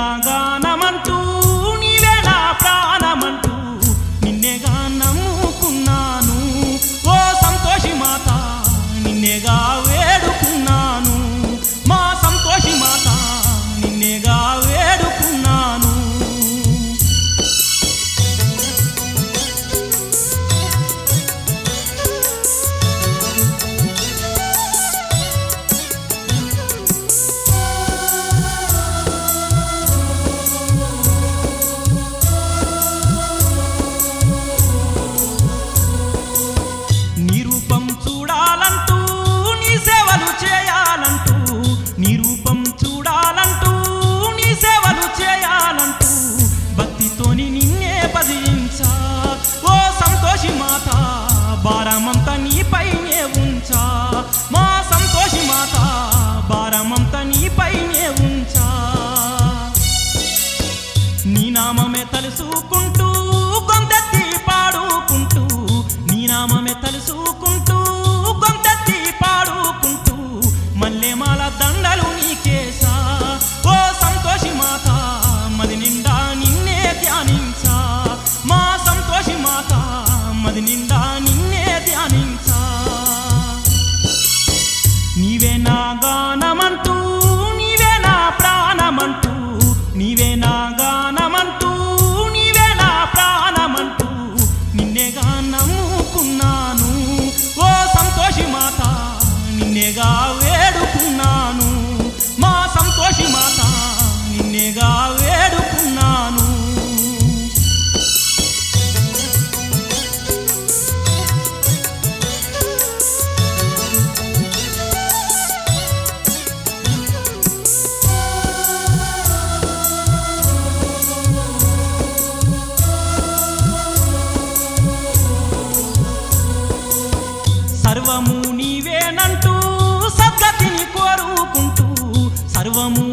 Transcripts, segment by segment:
நாகான నీవేనా సర్వము నీవేనంటూ సద్గతిని కోరుకుంటూ సర్వము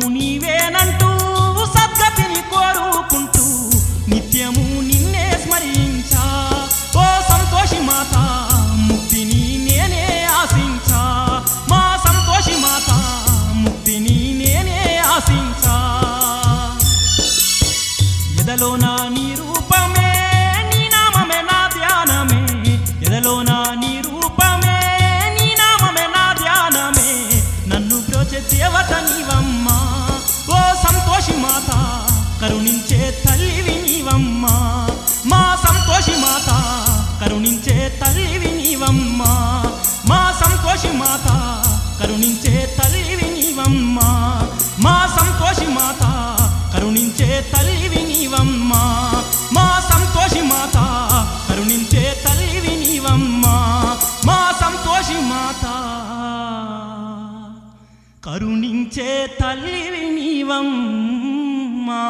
తల్లివి నీవమ్మా